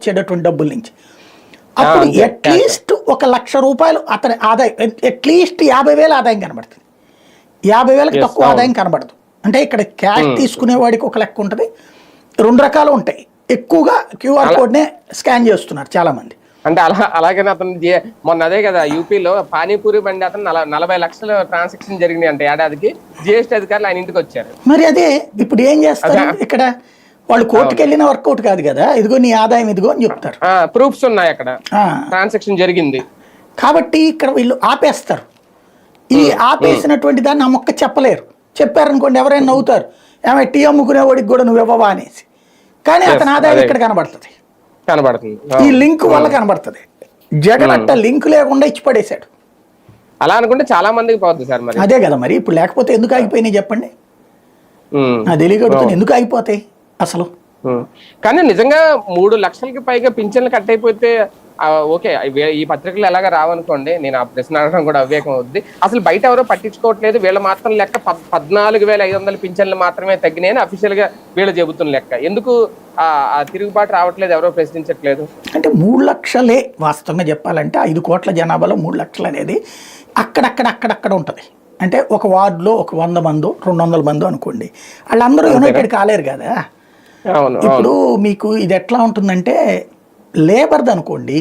ఇచ్చేటటువంటి డబ్బుల నుంచి. అప్పుడు అట్లీస్ట్ ఒక లక్ష రూపాయలు అతని ఆదాయం అట్లీస్ట్ యాభై వేల ఆదాయం కనబడుతుంది. యాభై వేలకు తక్కువ. ఆదాయం కనబడదు. అంటే ఇక్కడ క్యాష్ తీసుకునేవాడికి ఒక లెక్క ఉంటుంది. రెండు రకాలు ఉంటాయి. ఎక్కువగా క్యూఆర్ కోడ్నే స్కాన్ చేస్తున్నారు చాలా మంది అంటే అలా అలాగనే అతను మొన్న అదే కదా యూపీలో పానీపూరి బండి అతను నల- నలభై లక్షల ట్రాన్సాక్షన్ జరిగినాయి అంటే. ఏడాదికి జిఎస్టీ అధికారులు ఆయన ఇంటికి వచ్చారు. మరి అదే ఇప్పుడు ఏం చేస్తారు. ఇక్కడ వాళ్ళు కోర్టుకు వెళ్ళిన వర్కౌట్ కాదు కదా. ఇదిగో నీ ఆదాయం ఇదిగో అని చెప్తారు. ప్రూఫ్స్ ఉన్నాయి అక్కడ. ట్రాన్సాక్షన్ జరిగింది. కాబట్టి ఇక్కడ వీళ్ళు ఆపేస్తారు. ఈ ఆపేసినటువంటి దాన్ని ఆ మొక్క చెప్పలేరు. చెప్పారనుకోండి ఎవరైనా నవ్వుతారు. ఏమై టీ అమ్ముకునేవాడికి కూడా నువ్వు ఇవ్వవా అనేసి. కానీ అతని ఆదాయం అదే. ఇక్కడ కనబడుతుంది. కనబడుతుంది. ఈ లింక్ వల్ల కనబడుతుంది. జగన్ అట్ట లింక్ లేకుండా ఇచ్చి పడేశాడు. అలా అనుకుంటే చాలా మందికి పోతుంది సార్ మరి. అదే కదా మరి. ఇప్పుడు లేకపోతే ఎందుకు ఆగిపోయినాయి చెప్పండి. నా తెలియగడుగుతాను ఎందుకు ఆగిపోతాయి? అసలు. కానీ నిజంగా మూడు లక్షలకి పైగా పింఛన్లు కట్ అయిపోతే ఓకే ఈ పత్రికలు ఎలాగ రావనుకోండి నేను ఆ ప్రశ్న అడగడం కూడా అవివేకం అవుద్ది. అసలు బయట ఎవరో పట్టించుకోవట్లేదు వీళ్ళ మాత్రం లెక్క పద్- పద్నాలుగు వేల ఐదు వందల పింఛన్లు మాత్రమే తగ్గినాయని అఫీషియల్గా వీళ్ళు చెబుతున్న లెక్క. ఎందుకు ఆ తిరుగుబాటు రావట్లేదు ఎవరో ప్రశ్నించట్లేదు? అంటే మూడు లక్షలే వాస్తవంగా చెప్పాలంటే ఐదు కోట్ల జనాభాలో మూడు లక్షలు అనేది అక్కడక్కడ అక్కడక్కడ ఉంటుంది. అంటే ఒక వార్డులో ఒక వంద మందో రెండు వందల మందో అనుకోండి. వాళ్ళందరూ యునైటెడ్ కాలేరు కదా. ఇప్పుడు మీకు ఇది ఎట్లా ఉంటుందంటే లేబర్ది అనుకోండి